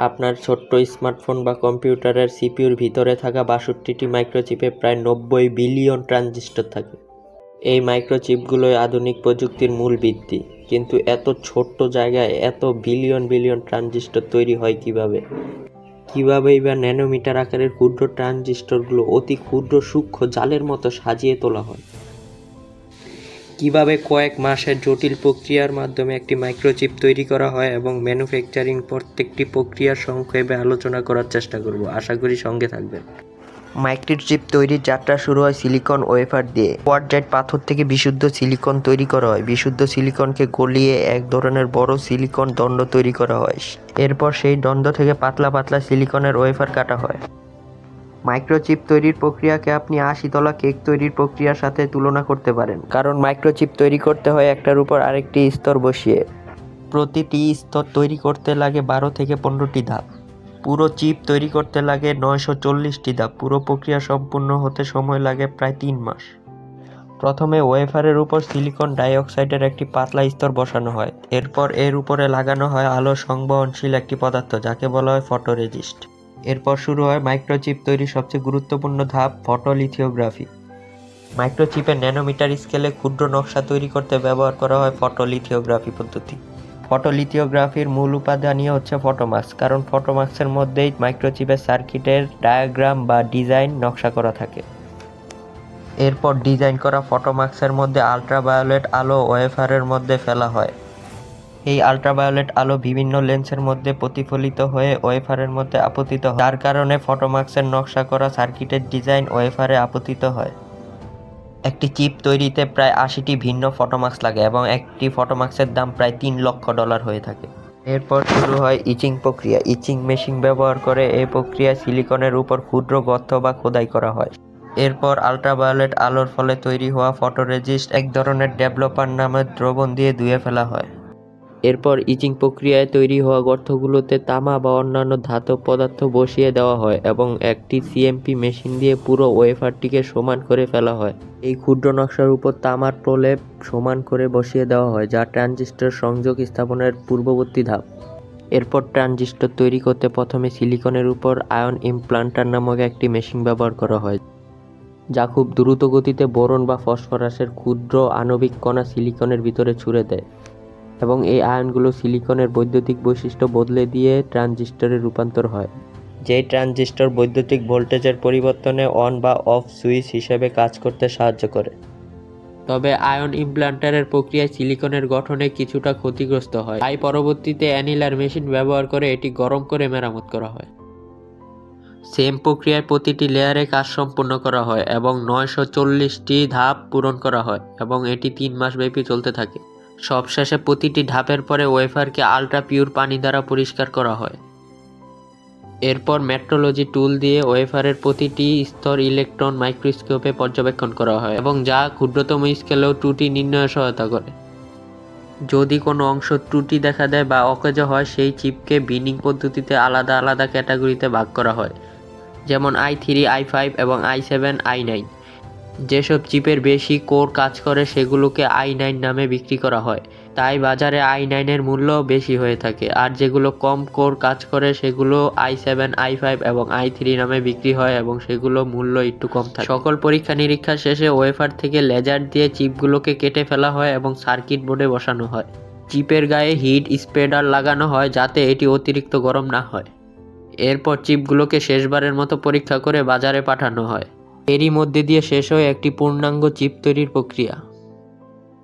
আপনার ছোট্ট স্মার্টফোন বা কম্পিউটারের সিপিউর ভিতরে থাকা বাষট্টিটি মাইক্রোচিপে প্রায় নব্বই বিলিয়ন ট্রানজিস্টর থাকে। এই মাইক্রোচিপগুলোই আধুনিক প্রযুক্তির মূল ভিত্তি। কিন্তু এত ছোট্ট জায়গায় এত বিলিয়ন বিলিয়ন ট্রানজিস্টর তৈরি হয় কীভাবে? কীভাবেই বা ন্যানোমিটার আকারের ক্ষুদ্র ট্রানজিস্টরগুলো অতি ক্ষুদ্র সূক্ষ্ম জালের মতো সাজিয়ে তোলা হয়? কীভাবে কয়েক মাসের জটিল প্রক্রিয়ার মাধ্যমে একটি মাইক্রোচিপ তৈরি করা হয় এবং ম্যানুফ্যাকচারিং প্রত্যেকটি প্রক্রিয়ার সংক্ষেপে আলোচনা করার চেষ্টা করব। আশা করি সঙ্গে থাকবেন। মাইক্রোচিপ তৈরির যাত্রা শুরু হয় সিলিকন ওয়েফার দিয়ে। কোয়ার্জাইট পাথর থেকে বিশুদ্ধ সিলিকন তৈরি করা হয়। বিশুদ্ধ সিলিকনকে গলিয়ে এক ধরনের বড় সিলিকন দণ্ড তৈরি করা হয়। এরপর সেই দণ্ড থেকে পাতলা পাতলা সিলিকনের ওয়েফার কাটা হয়। মাইক্রোচিপ তৈরির প্রক্রিয়াকে আপনি আশি তলা কেক তৈরির প্রক্রিয়ার সাথে তুলনা করতে পারেন। কারণ মাইক্রোচিপ তৈরি করতে হয় একটার উপর আরেকটি স্তর বসিয়ে। প্রতিটি স্তর তৈরি করতে লাগে বারো থেকে পনেরোটি ধাপ। পুরো চিপ তৈরি করতে লাগে নয়শো চল্লিশটি ধাপ। পুরো প্রক্রিয়া সম্পূর্ণ হতে সময় লাগে প্রায় তিন মাস। প্রথমে ওয়েফারের উপর সিলিকন ডাইঅক্সাইডের একটি পাতলা স্তর বসানো হয়। এরপর এর উপরে লাগানো হয় আলো সংবহনশীল একটি পদার্থ, যাকে বলা হয় ফটোরেজিস্ট। এরপর শুরু হয় মাইক্রোচিপ তৈরির সবচেয়ে গুরুত্বপূর্ণ ধাপ, ফটোলিথিওগ্রাফি। মাইক্রোচিপের ন্যানোমিটার স্কেলে ক্ষুদ্র নকশা তৈরি করতে ব্যবহার করা হয় ফটোলিথিওগ্রাফি পদ্ধতি। ফটোলিথিওগ্রাফির মূল উপাদানই হচ্ছে ফটোমাস্ক, কারণ ফটোমাস্কের মধ্যেই মাইক্রোচিপের সার্কিটের ডায়াগ্রাম বা ডিজাইন নকশা করা থাকে। এরপর ডিজাইন করা ফটোমাস্কের মধ্যে আলট্রাভায়োলেট আলো ওয়েফারের মধ্যে ফেলা হয়। এই আলট্রাভায়োলেট আলো বিভিন্ন লেন্সের মধ্যে প্রতিফলিত হয়ে ওয়েফারের মধ্যে আপতিত হয়, যার কারণে ফটোমাস্কের নকশা করা সার্কিটের ডিজাইন ওয়েফারে আপতিত হয়। একটি চিপ তৈরিতে প্রায় আশিটি ভিন্ন ফটোমাস্ক লাগে এবং একটি ফটোমাস্কের দাম প্রায় তিন লক্ষ ডলার হয়ে থাকে। এরপর শুরু হয় ইচিং প্রক্রিয়া। ইচিং মেশিন ব্যবহার করে এই প্রক্রিয়ায় সিলিকনের উপর ক্ষুদ্র গর্ত বা খোদাই করা হয়। এরপর আলট্রাভায়োলেট আলোর ফলে তৈরি হওয়া ফটোরেজিস্ট এক ধরনের ডেভেলপার নামের দ্রবণ দিয়ে ধুয়ে ফেলা হয়। এরপর ইচিং প্রক্রিয়ায় তৈরি হওয়া গর্তগুলোতে তামা বা অন্যান্য ধাতব পদার্থ বসিয়ে দেওয়া হয় এবং একটি সিএমপি মেশিন দিয়ে পুরো ওয়েফারটিকে সমান করে ফেলা হয়। এই ক্ষুদ্র নকশার উপর তামার প্রলেপ সমান করে বসিয়ে দেওয়া হয়, যা ট্রানজিস্টর সংযোগ স্থাপনের পূর্ববর্তী ধাপ। এরপর ট্রানজিস্টর তৈরি করতে প্রথমে সিলিকনের উপর আয়ন ইমপ্লান্টার নামক একটি মেশিন ব্যবহার করা হয়, যা খুব দ্রুত গতিতে বোরন বা ফসফরাসের ক্ষুদ্র আণবিক কণা সিলিকনের ভিতরে ছুড়ে দেয়। এবং এই আয়নগুলো সিলিকনের বৈদ্যুতিক বৈশিষ্ট্য বদলে দিয়ে ট্রানজিস্টরে রূপান্তর হয়। যেই ট্রানজিস্টর বৈদ্যুতিক ভোল্টেজের পরিবর্তনে অন বা অফ সুইচ হিসেবে কাজ করতে সাহায্য করে। তবে আয়ন ইমপ্লান্টারের প্রক্রিয়ায় সিলিকনের গঠনে কিছুটা ক্ষতিগ্রস্ত হয়। তাই পরবর্তীতে অ্যানিলার মেশিন ব্যবহার করে এটি গরম করে মেরামত করা হয়। সেম প্রক্রিয়ায় প্রতিটি লেয়ারে কাজ সম্পূর্ণ করা হয় এবং নয়শো চল্লিশটি ধাপ পূরণ করা হয় এবং এটি তিন মাস ব্যাপী চলতে থাকে। সবশেষে প্রতিটি ধাপের পরে ওয়েফারকে আলট্রা পিওর পানি দ্বারা পরিষ্কার করা হয়। এরপর মেট্রোলজি টুল দিয়ে ওয়েফারের প্রতিটি স্তর ইলেকট্রন মাইক্রোস্কোপে পর্যবেক্ষণ করা হয় এবং যা ক্ষুদ্রতম স্কেলেও ত্রুটি নির্ণয়ে সহায়তা করে। যদি কোনো অংশ ত্রুটি দেখা দেয় বা অকেজ হয়, সেই চিপকে বিনিং পদ্ধতিতে আলাদা আলাদা ক্যাটাগরিতে ভাগ করা হয়, যেমন আই থ্রি, আই ফাইভ এবং আই সেভেন, আই নাইন। যেসব চিপের বেশি কোর কাজ করে সেগুলোকে আই নাইন নামে বিক্রি করা হয়। তাই বাজারে আই নাইনের মূল্য বেশি হয়ে থাকে। আর যেগুলো কম কোর কাজ করে সেগুলো আই সেভেন, আই ফাইভ এবং আই থ্রি নামে বিক্রি হয় এবং সেগুলো মূল্য একটু কম থাকে। সকল পরীক্ষা নিরীক্ষা শেষে ওয়েফার থেকে লেজার দিয়ে চিপগুলোকে কেটে ফেলা হয় এবং সার্কিট বোর্ডে বসানো হয়। চিপের গায়ে হিট স্প্রেডার লাগানো হয় যাতে এটি অতিরিক্ত গরম না হয়। এরপর চিপগুলোকে শেষবারের মতো পরীক্ষা করে বাজারে পাঠানো হয়। এরই মধ্যে দিয়ে শেষ হয় একটি পূর্ণাঙ্গ চিপ তৈরির প্রক্রিয়া।